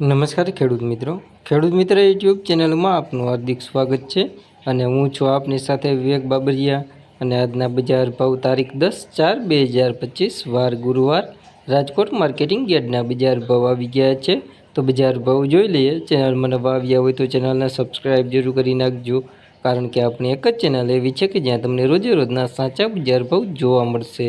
નમસ્કાર ખેડૂત મિત્રો. ખેડૂત મિત્ર યુટ્યુબ ચેનલમાં આપનું હાર્દિક સ્વાગત છે અને હું છું આપની સાથે વિવેક બાબરિયા અને આજના બજાર ભાવ તારીખ દસ ચાર બે હજાર પચીસ, વાર ગુરુવાર. રાજકોટ માર્કેટિંગ યાર્ડના બજાર ભાવ આવી ગયા છે. તો બજાર ભાવ જોઈ લઈએ. ચેનલમાં નવા આવ્યા હોય તો ચેનલને સબસ્ક્રાઈબ જરૂર કરી નાખજો. કારણ કે આપણી એક જ ચેનલ એવી છે કે જ્યાં તમને રોજે રોજના સાચા બજાર ભાવ જોવા મળશે.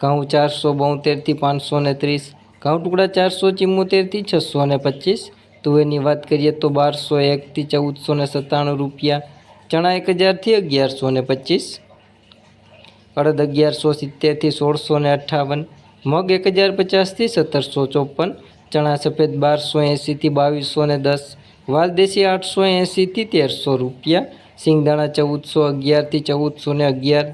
ઘઉં ચારસો બોતેરથી પાંચસો ને ત્રીસ, ઘઉં ટુકડા ચારસો ચિમ્મોતેરથી છસો ને પચીસ, તુવેરની વાત કરીએ તો બારસો એકથી ચૌદસો ને સત્તાણું રૂપિયા, ચણા એક હજારથી અગિયારસો ને પચીસ, અડદ અગિયારસો સિત્તેરથી સોળસો ને અઠ્ઠાવન, મગ એક હજાર પચાસથી સત્તરસો ચોપન, ચણા સફેદ બારસો એંસીથી બાવીસો ને દસ વાલદેશી આઠસો એંસીથી તેરસો રૂપિયા, સિંગદાણા ચૌદસો અગિયારથી ચૌદસો ને અગિયાર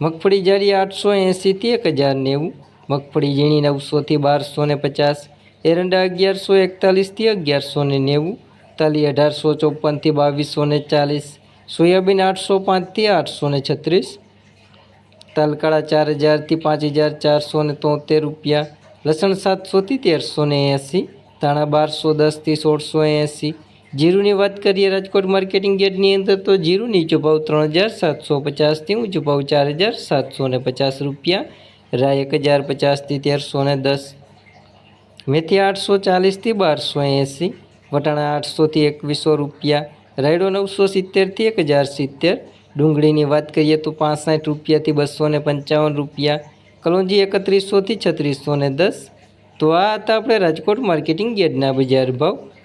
મગફળી જાડી આઠસો એંસીથી એક હજાર નેવું. મગફળી ઝીણી નવસોથી બારસો ને પચાસ. એરંડા અગિયારસો એકતાલીસથી અગિયારસો ને નેવું. તાલી અઢારસો ચોપનથી બાવીસો ને ચાલીસ. સોયાબીન આઠસો પાંચથી આઠસો ને છત્રીસ. તલકાળા ચાર હજારથી પાંચ હજાર ચારસો ને તોતેર રૂપિયા. લસણ સાતસોથી તેરસો ને એંસી ધાણા બારસો દસથી સોળસો એંસી જીરુની વાત કરીએ રાજકોટ માર્કેટિંગ ગેટની અંદર તો જીરું નીચો ત્રણ હજાર સાતસો પચાસથી ઊંચો ભાવ ચાર હજાર સાતસો ને પચાસ રૂપિયા, રાય એક હજાર પચાસથી તેરસો ને દસ, મેથી આઠસો ચાલીસથી બારસો એંસી, વટાણા આઠસોથી એકવીસો રૂપિયા, રાયડો નવસો સિત્તેરથી એક હજાર સિત્તેર, ડુંગળીની વાત કરીએ તો પાંસઠ રૂપિયાથી બસો ને પંચાવન રૂપિયા, કલોંજી એકત્રીસોથી છત્રીસો ને દસ, તો આ હતા આપણે રાજકોટ માર્કેટિંગ યાર્ડના બજાર ભાવ.